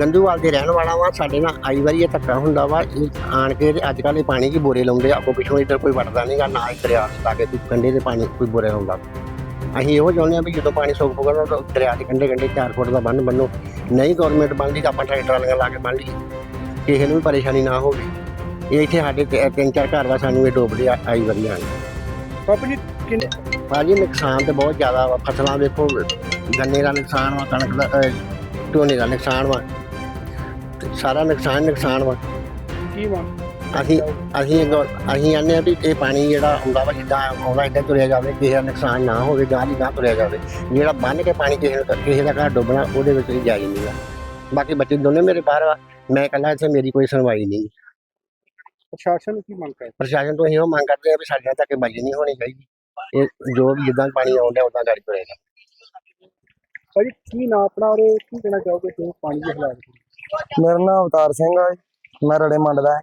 ਗੰਦੂਵਾਲ ਦੇ ਰਹਿਣ ਵਾਲਾ ਵਾ ਸਾਡੇ ਨਾਲ ਆਈ ਵਾਰੀ ਇਹ ਧੱਕਾ ਹੁੰਦਾ ਵਾ ਇਹ ਆਣ ਕੇ ਅੱਜ ਕੱਲ੍ਹ ਇਹ ਪਾਣੀ ਕੀ ਬੋਰੇ ਲਾਉਂਦੇ ਆ ਅੱਗੋਂ ਪਿੱਛੋਂ ਇੱਧਰ ਕੋਈ ਵੜਦਾ ਨਹੀਂਗਾ ਨਾ ਹੀ ਦਰਿਆ ਲਾ ਕੇ ਕੰਢੇ ਦੇ ਪਾਣੀ ਕੋਈ ਬੋਰੇ ਲਾਉਂਦਾ। ਅਸੀਂ ਇਹੋ ਚਾਹੁੰਦੇ ਆ ਵੀ ਜਦੋਂ ਪਾਣੀ ਸੁੱਕ ਪਊਗਾ ਤਾਂ ਦਰਿਆ ਦੇ ਕੰਢੇ ਕੰਢੇ 4 ਫੁੱਟ ਦਾ ਬੰਨ ਬੰਨੋ ਨਹੀਂ ਗਵਰਨਮੈਂਟ ਬੰਨਦੀ ਤਾਂ ਆਪਾਂ ਟਰੈਕਟਰ ਵਾਲੀਆਂ ਲਾ ਕੇ ਬੰਨ ਲਈਏ। ਕਿਸੇ ਨੂੰ ਵੀ ਪਰੇਸ਼ਾਨੀ ਨਾ ਹੋਵੇ। ਇਹ ਇੱਥੇ ਸਾਡੇ ਤਿੰਨ ਚਾਰ ਘਰ ਵਾ ਸਾਨੂੰ ਇਹ ਡੋਬਦੇ ਆਈ ਵਾਰੀ ਆਣ ਜੀ ਕਿੰਨੇ ਭਾਜੀ ਨੁਕਸਾਨ ਤੇ ਬਹੁਤ ਜ਼ਿਆਦਾ ਵਾ ਫਸਲਾਂ ਵੇਖੋ ਗੰਨੇ ਦਾ ਨੁਕਸਾਨ ਵਾ ਕਣਕ ਦਾ ਝੋਨੇ ਦਾ ਨੁਕਸਾਨ ਵਾ। ਸਾਰਾ ਨੁਕਸਾਨ ਨੁਕਸਾਨ ਵਾ ਕੀ ਵਾ ਅਸੀਂ ਅਸੀਂ ਅੱਗੋਂ- ਅਸੀਂ ਆਨੇ ਆ ਵੀ ਇਹ ਪਾਣੀ ਜਿਹੜਾ ਆਉਂਦਾ ਵਾ ਜਿੱਦਾਂ ਆਉਂਦਾ ਇੱਦਾਂ ਤੁਰਿਆ ਜਾਵੇ ਕਿਸੇ ਦਾ ਨੁਕਸਾਨ ਨਾ ਹੋਵੇ ਗਾਂ ਦੀ ਗਾਂ ਤੁਰਿਆ ਜਾਵੇ ਜਿਹੜਾ ਬੰਨ ਕੇ ਪਾਣੀ ਕਿਸੇ ਦਾ ਕਿਸੇ ਦਾ ਘਰ ਡੁੱਬਣਾ ਉਹਦੇ ਵਿੱਚ ਵੀ ਜਾਈ ਨਹੀਂ ਗਾ ਬਾਕੀ ਬੱਚੇ ਦੋਨੇ ਮੇਰੇ ਬਾਹਰ ਆ ਮੈਂ ਇਕੱਲਾ ਇੱਥੇ ਮੇਰੀ ਕੋਈ ਸੁਣਵਾਈ ਨਹੀਂ ਪ੍ਰਸ਼ਾਸਨ ਨੂੰ ਕੀ ਮੰਗ ਕਰ ਪ੍ਰਸ਼ਾਸਨ ਤੋਂ ਅਸੀਂ ਉਹ ਮੰਗ ਕਰਦੇ ਆ ਵੀ ਸਾਡੇ ਤੱਕ ਬਾਜੀ ਨਹੀਂ ਹੋਣੀ ਚਾਹੀਦੀ ਇਹ ਜੋ ਵੀ ਜਿੱਦਾਂ ਪਾਣੀ ਆਉਂਦਾ ਉਦਾਂ ਗਾੜੀ ਤੁਰੇਗਾ ਭਾਜੀ ਕੀ ਨਾ ਆਪਣਾ ਔਰ ਕੀ ਕਹਿਣਾ ਚਾਹੋਗੇ ਕਿ ਪਾਣੀ ਦੇ ਹਾਲਾਤ ਮੇਰਾ ਨਾਮ ਅਵਤਾਰ ਸਿੰਘ ਹੈ ਮੈਂ ਰੜੇ ਮੰਡ ਦਾ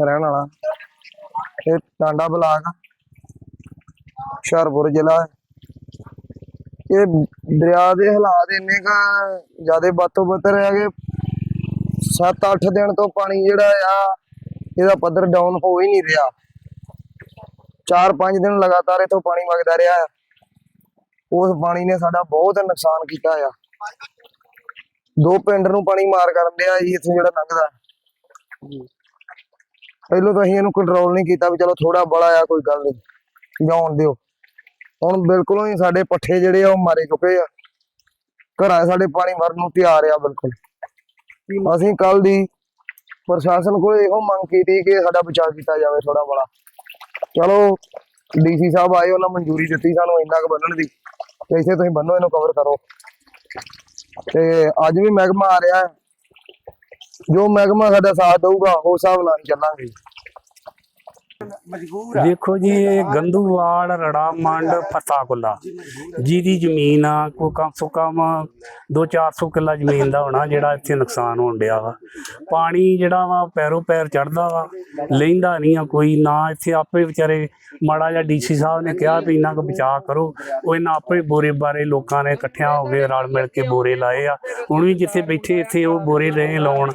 ਰਹਿਣ ਵਾਲਾ ਇਹ ਟਾਂਡਾ ਬਲਾਕ ਆ, ਹੁਸ਼ਿਆਰਪੁਰ ਜ਼ਿਲ੍ਹਾ ਹੈ। ਇਹ ਦਰਿਆ ਦੇ ਹਾਲਾਤ ਇੰਨੇ ਕਾ ਜਿਆਦੇ ਬਾਤੋਂ ਬਤਰ ਹੈ ਕਿ 7-8 ਦਿਨ ਤੋਂ ਪਾਣੀ ਜਿਹੜਾ ਆ ਇਹਦਾ ਪੱਧਰ ਡਾਊਨ ਹੋ ਹੀ ਨਹੀਂ ਰਿਹਾ 4-5 ਦਿਨ ਲਗਾਤਾਰ ਇਥੋਂ ਪਾਣੀ ਵਗਦਾ ਰਿਹਾ ਹੈ। ਉਸ ਪਾਣੀ ਨੇ ਸਾਡਾ ਬਹੁਤ ਨੁਕਸਾਨ ਕੀਤਾ ਆ ਦੋ ਪਿੰਡ ਨੂੰ ਪਾਣੀ ਮਾਰ ਕਰਨ ਡਿਆ ਜੀ ਇੱਥੇ ਜਿਹੜਾ ਲੰਘਦਾ। ਪਹਿਲੋਂ ਤਾਂ ਅਸੀਂ ਇਹਨੂੰ ਕੰਟਰੋਲ ਨਹੀਂ ਕੀਤਾ ਵੀ ਚਲੋ ਥੋੜਾ ਬੜਾ ਆ, ਕੋਈ ਗੱਲ ਨਹੀਂ ਜਾਣ ਦਿਓ। ਹੁਣ ਬਿਲਕੁਲ ਹੀ ਸਾਡੇ ਪੱਠੇ ਜਿਹੜੇ ਆ, ਉਹ ਮਾਰੇ ਚੁੱਕੇ ਆ। ਘਰਾਂ ਸਾਡੇ ਪਾਣੀ ਮਰਨ ਨੂੰ ਤਿਆਰ ਆ ਬਿਲਕੁਲ। ਅਸੀਂ ਕੱਲ ਦੀ ਪ੍ਰਸ਼ਾਸਨ ਕੋਲ ਇਹੋ ਮੰਗ ਕੀਤੀ ਕਿ ਸਾਡਾ ਬਚਾਅ ਕੀਤਾ ਜਾਵੇ ਥੋੜਾ ਬੜਾ। ਚਲੋ, ਡੀਸੀ ਸਾਹਿਬ ਆਏ, ਉਹਨਾਂ ਮਨਜ਼ੂਰੀ ਦਿੱਤੀ ਸਾਨੂੰ ਇੰਨਾ ਕੁ ਬੰਨਣ ਦੀ। ਤੇ ਇੱਥੇ ਤੁਸੀਂ ਬੰਨੋ ਇਹਨੂੰ ਕਵਰ ਕਰੋ। ਤੇ ਅੱਜ ਵੀ ਮਹਿਕਮਾ ਆ ਰਿਹਾ ਹੈ। ਜੋ ਮਹਿਕਮਾ ਸਾਡਾ ਸਾਥ ਦਊਗਾ ਉਸ ਹਿਸਾਬ ਨਾਲ ਚੱਲਾਂਗੇ। ਦੇਖੋ ਜੀ ਇਹ ਗੰਦੂਵਾਲ ਰੜਾ ਮੰਡ ਫਤਾਕੁੱਲਾ ਜਿਹਦੀ ਜ਼ਮੀਨ ਆ ਕੋ ਕਮ ਸੋ ਕਮ 2-400 ਕਿੱਲਾ ਜ਼ਮੀਨ ਦਾ ਹੋਣਾ ਜਿਹੜਾ ਇੱਥੇ ਨੁਕਸਾਨ ਹੋਣ ਡਿਆ ਵਾ। ਪਾਣੀ ਜਿਹੜਾ ਵਾ ਪੈਰੋਂ ਪੈਰ ਚੜਦਾ ਵਾ। ਲੈਂਦਾ ਨਹੀਂ ਆ ਕੋਈ, ਨਾ ਇੱਥੇ ਆਪੇ ਵਿਚਾਰੇ ਮਾੜਾ ਜਿਹਾ ਡੀਸੀ ਸਾਹਿਬ ਨੇ ਕਿਹਾ ਵੀ ਇਹਨਾਂ ਕੋ ਬਚਾਅ ਕਰੋ। ਉਹ ਇਹਨਾਂ ਆਪੇ ਬੋਰੇ ਬਾਰੇ ਲੋਕਾਂ ਨੇ ਇਕੱਠਿਆਂ ਹੋ ਕੇ ਰਲ ਮਿਲ ਕੇ ਬੋਰੇ ਲਾਏ ਆ। ਹੁਣ ਵੀ ਜਿੱਥੇ ਬੈਠੇ ਇੱਥੇ ਉਹ ਬੋਰੇ ਰਹੇ ਲਾਉਣ।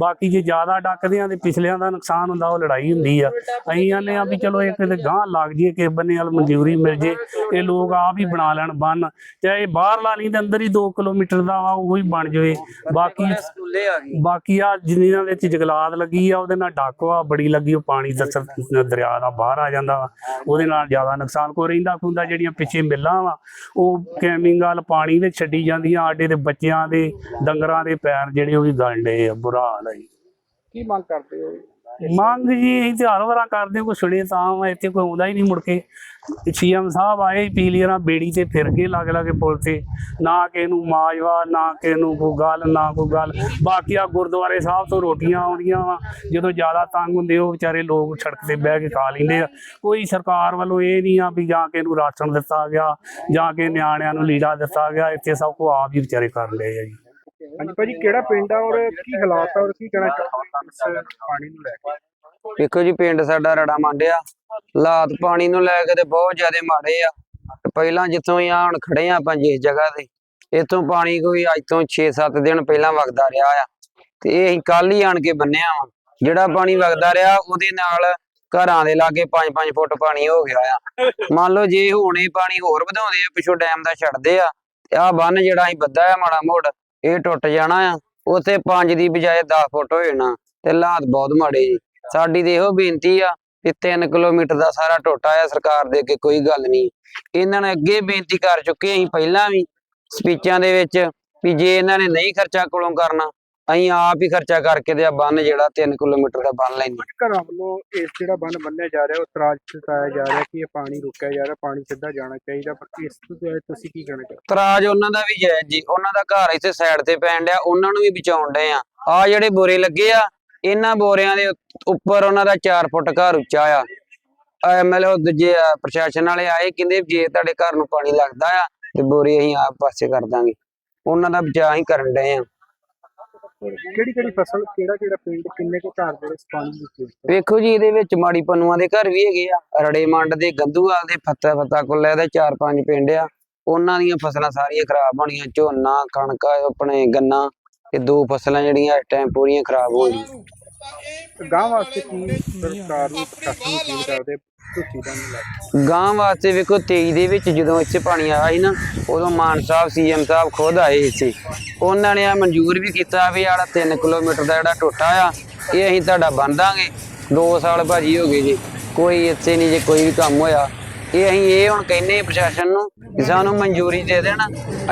ਬਾਕੀ ਜੇ ਜ਼ਿਆਦਾ ਡੱਕਦੇ ਆ ਤੇ ਪਿਛਲਿਆਂ ਦਾ ਨੁਕਸਾਨ ਹੁੰਦਾ, ਉਹ ਲੜਾਈ ਹੁੰਦੀ ਆ। ਅਸੀਂ ਆਨੇ ਆ ਵੀ ਚਲੋ ਇਹ ਕਿਤੇ ਗਾਂ ਲੱਗ ਜੇ ਕਿਸੇ ਬੰਨੇ ਵਾਲ ਮਨਜ਼ੂਰੀ ਮਿਲ ਜੇ, ਇਹ ਲੋਕ ਆਪ ਹੀ ਬਣਾ ਲੈਣ ਬੰਨ। ਚਾਹੇ ਬਾਹਰਲਾ ਨਹੀਂ ਤੇ ਅੰਦਰ ਹੀ 2 ਕਿਲੋਮੀਟਰ ਦਾ ਵਾ, ਉਹ ਹੀ ਬਣ ਜਾਵੇ। ਬਾਕੀ ਬਾਕੀ ਆ ਜਿੰਨੀਆਂ ਵਿੱਚ ਜਗਲਾਤ ਲੱਗੀ ਆ, ਉਹਦੇ ਨਾਲ ਡੱਕ ਵਾ, ਬੜੀ ਲੱਗੀ, ਉਹ ਪਾਣੀ ਦਸਰ ਦਰਿਆ ਦਾ ਬਾਹਰ ਆ ਜਾਂਦਾ ਵਾ। ਉਹਦੇ ਨਾਲ ਜ਼ਿਆਦਾ ਨੁਕਸਾਨ ਕੋ ਰਹਿੰਦਾ ਖੁੰਦਾ ਜਿਹੜੀਆਂ ਪਿੱਛੇ ਮਿੱਲਾਂ ਵਾ, ਉਹ ਕੈਮਿੰਗ ਵਾਲ ਪਾਣੀ ਵਿੱਚ ਛੱਡੀ ਜਾਂਦੀਆਂ, ਆਡੇ ਦੇ ਬੱਚਿਆਂ ਦੇ ਡੰਗਰਾਂ ਦੇ ਪੈਰ ਜਿਹੜੇ ਉਹ ਵੀ ਗਲਦੇ ਆ, ਬੁਰਾ ਹਾਲ ਹੈ ਜੀ। ਕੀ ਮੰਗ ਕਰਦੇ ਹੋ? ਮੰਗ ਜੀ ਅਸੀਂ ਤੇ ਹਰ ਵਾਰਾਂ ਕਰਦੇ ਹਾਂ, ਕੋਈ ਸੁਣੇ ਤਾਂ ਵਾ, ਇੱਥੇ ਕੋਈ ਆਉਂਦਾ ਹੀ ਨਹੀਂ ਮੁੜ ਕੇ। ਸੀਐਮ ਸਾਹਿਬ ਆਏ ਪੀਲੀਅਰਾਂ ਬੇੜੀ ਤੇ ਫਿਰ ਗਏ ਲੱਗ ਲੱਗੇ ਪੁਲ ਤੇ। ਨਾ ਕਿਸੇ ਨੂੰ ਮਾਜਵਾ ਨਾ ਕਿਸੇ ਨੂੰ ਕੋਈ ਗੱਲ ਨਾ ਕੋਈ ਗੱਲ। ਬਾਕੀ ਆ ਗੁਰਦੁਆਰੇ ਸਾਹਿਬ ਤੋਂ ਰੋਟੀਆਂ ਆਉਂਦੀਆਂ ਵਾ। ਜਦੋਂ ਜ਼ਿਆਦਾ ਤੰਗ ਹੁੰਦੇ ਉਹ ਵਿਚਾਰੇ ਲੋਕ ਸੜਕ ਤੇ ਬਹਿ ਕੇ ਖਾ ਲੈਂਦੇ ਆ। ਕੋਈ ਸਰਕਾਰ ਵੱਲੋਂ ਇਹ ਨਹੀਂ ਆ ਵੀ ਜਾਂ ਕਿਸੇ ਨੂੰ ਰਾਸ਼ਨ ਦਿੱਤਾ ਗਿਆ ਜਾਂ ਕਿ ਨਿਆਣਿਆਂ ਨੂੰ ਲੀੜਾ ਦਿੱਤਾ ਗਿਆ। ਇੱਥੇ ਸਭ ਕੁਝ ਆਪ ਹੀ ਵਿਚਾਰੇ ਕਰ ਲਏ ਆ ਜੀ। ਹਾਂਜੀ, ਭਾਜੀ ਕਿਹੜਾ ਪਿੰਡ ਆ ਔਰ ਕੀ ਹਾਲਾਤ ਆ ਔਰ ਕੀ ਕਹਿਣਾ ਚਾਹੋਗੇ? ਪਾਣੀ ਨੂੰ ਲੈ ਕੇ ਵੇਖੋ ਜੀ, ਪਿੰਡ ਸਾਡਾ ਰੜਾ ਮੰਡਿਆ। ਹਾਲਾਤ ਪਾਣੀ ਨੂੰ ਲੈ ਕੇ ਤੇ ਬਹੁਤ ਜ਼ਿਆਦਾ ਮਾੜੇ ਆ। ਪਹਿਲਾਂ ਜਿੱਥੋਂ ਹੀ ਆ ਹੁਣ ਖੜੇ ਆ ਆਪਾਂ ਜਿਸ ਜਗ੍ਹਾ ਤੇ, ਇੱਥੋਂ ਪਾਣੀ ਕੋਈ ਅੱਜ ਤੋਂ 6-7 ਦਿਨ ਪਹਿਲਾਂ ਵਗਦਾ ਰਿਹਾ ਆ। ਤੇ ਇਹ ਅਸੀਂ ਕੱਲ ਹੀ ਆਣ ਕੇ ਬੰਨਿਆ ਵਾ। ਜਿਹੜਾ ਪਾਣੀ ਵਗਦਾ ਰਿਹਾ, ਉਹਦੇ ਨਾਲ ਘਰਾਂ ਦੇ ਲਾਗੇ 5-5 ਫੁੱਟ ਪਾਣੀ ਹੋ ਗਿਆ ਆ। ਮੰਨ ਲਓ ਜੇ ਹੁਣ ਇਹ ਪਾਣੀ ਹੋਰ ਵਧਾਉਂਦੇ ਆ, ਪਿਛੋ ਡੈਮ ਦਾ ਛੱਡਦੇ ਆ, ਤੇ ਆਹ ਬੰਨ ਜਿਹੜਾ ਅਸੀਂ ਬੱਧਾ ਆ ਮਾੜਾ ਮੋੜ ਇਹ ਟੁੱਟ ਜਾਣਾ ਆ, ਉੱਥੇ 5 ਦੀ ਬਜਾਏ 10 ਫੁੱਟ ਹੋ ਜਾਣਾ, ਤੇ ਹਾਲਾਤ ਬਹੁਤ ਮਾੜੇ ਜੀ। ਸਾਡੀ ਤੇ ਇਹੋ ਬੇਨਤੀ ਆ ਕਿ 3 ਕਿਲੋਮੀਟਰ ਦਾ ਸਾਰਾ ਟੋਟਾ ਆ, ਸਰਕਾਰ ਦੇ ਅੱਗੇ ਕੋਈ ਗੱਲ ਨਹੀਂ। ਇਹਨਾਂ ਨੇ ਅੱਗੇ ਬੇਨਤੀ ਕਰ ਚੁੱਕੇ ਅਸੀਂ ਪਹਿਲਾਂ ਵੀ ਸਪੀਚਾਂ ਦੇ ਵਿੱਚ ਵੀ ਜੇ ਇਹਨਾਂ ਨੇ ਨਹੀਂ ਖਰਚਾ ਕੋਲੋਂ ਕਰਨਾ ਅਸੀਂ ਆਪ ਹੀ ਖਰਚਾ ਕਰਕੇ ਤੇ ਆ ਬੰਨ ਜਿਹੜਾ 3 ਕਿਲੋਮੀਟਰ ਦਾ ਬੰਨ ਲੈਂਦੇ ਘਰਾਂ ਵੱਲੋਂ ਇਸ ਜਿਹੜਾ ਬੰਨ ਬੰਨਿਆ ਜਾ ਰਿਹਾ ਉਹ ਤਰਾਜ ਚੁਕਾਇਆ ਜਾ ਰਿਹਾ ਕਿ ਇਹ ਪਾਣੀ ਰੁਕਿਆ ਜਾ ਰਿਹਾ ਪਾਣੀ ਸਿੱਧਾ ਜਾਣਾ ਚਾਹੀਦਾ ਪਰ ਇਸ ਤੋਂ ਤੁਸੀਂ ਕੀ ਕਹਿਣਾ ਚਾਹੋਗੇ? ਤਰਾਜ ਉਹਨਾਂ ਦਾ ਵੀ ਜਾਇਜ਼ ਜੀ ਉਹਨਾਂ ਦਾ ਘਰ ਇੱਥੇ ਸਾਈਡ ਤੇ ਪੈਣ ਡਿਆ ਉਹਨਾਂ ਨੂੰ ਵੀ ਬਚਾਉਣ ਡਏ ਆ। ਆ ਜਿਹੜੇ ਬੋਰੇ ਲੱਗੇ ਆ ਇਹਨਾਂ ਬੋਰਿਆਂ ਦੇ ਉੱਪਰ ਉਹਨਾਂ ਦਾ 4 ਫੁੱਟ ਘਰ ਉੱਚਾ ਆ। ਐਮਐਲਏ ਦੂਜੇ ਪ੍ਰਸ਼ਾਸਨ ਵਾਲੇ ਆਏ ਕਹਿੰਦੇ ਜੇ ਤੁਹਾਡੇ ਘਰ ਨੂੰ ਪਾਣੀ ਲੱਗਦਾ ਆ ਤੇ ਬੋਰੇ ਅਸੀਂ ਆਪ ਪਾਸੇ ਕਰ ਦਾਂਗੇ। ਉਹਨਾਂ ਦਾ ਬਚਾਅ ਹੀ ਕਰਨ ਡਏ ਆ। ਕਿਹੜੀ ਕਿਹੜੀ ਫਸਲ, ਕਿਹੜਾ ਕਿਹੜਾ ਪਿੰਡ, ਕਿੰਨੇ ਕੁ ਘਰ ਦੇ ਵਿੱਚ ਪਾਣੀ ਵਿੱਚ ਵੇਖੋ ਜੀ, ਇਹਦੇ ਵਿੱਚ ਮਾੜੀ ਪੰਨੂਆਂ ਦੇ ਘਰ ਵੀ ਹੈਗੇ ਆ, ਰੜੇ ਮੰਡ ਦੇ ਗੰਦੂਵਾਲ ਦੇ, ਫੱਤਾ ਫੱਤਾ ਕੁੱਲੇ ਦੇ, ਚਾਰ ਪੰਜ ਪਿੰਡ ਆ। ਉਹਨਾਂ ਦੀਆਂ ਫਸਲਾਂ ਸਾਰੀਆਂ ਖਰਾਬ ਹੋਣੀਆਂ, ਝੋਨਾ, ਕਣਕ, ਆਪਣੇ ਗੰਨਾ, ਇਹ ਦੋ ਫਸਲਾਂ ਜਿਹੜੀਆਂ ਇਸ ਟਾਈਮ ਪੂਰੀਆਂ ਖਰਾਬ ਹੋ ਗਈਆਂ ਗਾਂ ਵਾਸਤੇ ਕੀ ਸਰਕਾਰ ਨੂੰ ਪ੍ਰਸ਼ਾਸਨ ਨੂੰ ਕੀ ਕਰਦੇ ਝੁੱਟੀ ਦਾ ਨਹੀਂ ਲੱਗਦਾ ਗਾਂ ਵਾਸਤੇ ਵੇਖੋ 23 ਦੇ ਵਿੱਚ ਜਦੋਂ ਇੱਥੇ ਪਾਣੀ ਆਇਆ ਸੀ ਨਾ ਉਦੋਂ ਮਾਨ ਸਾਹਿਬ ਸੀਐਮ ਸਾਹਿਬ ਖੁਦ ਆਏ ਇੱਥੇ ਉਹਨਾਂ ਨੇ ਆ ਮਨਜ਼ੂਰ ਵੀ ਕੀਤਾ ਵੀ ਆੜਾ 3 ਕਿਲੋਮੀਟਰ ਦਾ ਜਿਹੜਾ ਟੋਟਾ ਆ ਇਹ ਅਸੀਂ ਤੁਹਾਡਾ ਬੰਦਾਂਗੇ 2 ਸਾਲ ਭਾਜੀ ਹੋ ਗਏ ਜੀ ਕੋਈ ਇੱਥੇ ਨਹੀਂ ਜੇ ਕੋਈ ਵੀ ਕੰਮ ਹੋਇਆ। ਇਹ ਅਸੀਂ ਇਹ ਹੁਣ ਕਹਿੰਨੇ ਪ੍ਰਸ਼ਾਸਨ ਨੂੰ ਕਿ ਸਾਨੂੰ ਮਨਜ਼ੂਰੀ ਦੇ ਦੇਣ।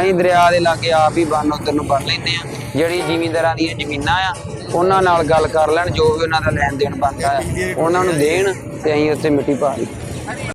ਅਸੀਂ ਦਰਿਆ ਦੇ ਲਾਗੇ ਆਪ ਹੀ ਬੰਨ ਉੱਧਰ ਨੂੰ ਬੰਨ ਲੈਂਦੇ ਆ ਜਿਹੜੀ ਜ਼ਿਮੀਂਦਾਰਾਂ ਦੀਆਂ ਜ਼ਮੀਨਾਂ ਆ ਉਹਨਾਂ ਨਾਲ ਗੱਲ ਕਰ ਲੈਣ, ਜੋ ਵੀ ਉਹਨਾਂ ਦਾ ਲੈਣ ਦੇਣ ਬਣਦਾ ਆ ਉਹਨਾਂ ਨੂੰ ਦੇਣ ਤੇ ਅਸੀਂ ਉੱਥੇ ਮਿੱਟੀ ਪਾ ਲਈ।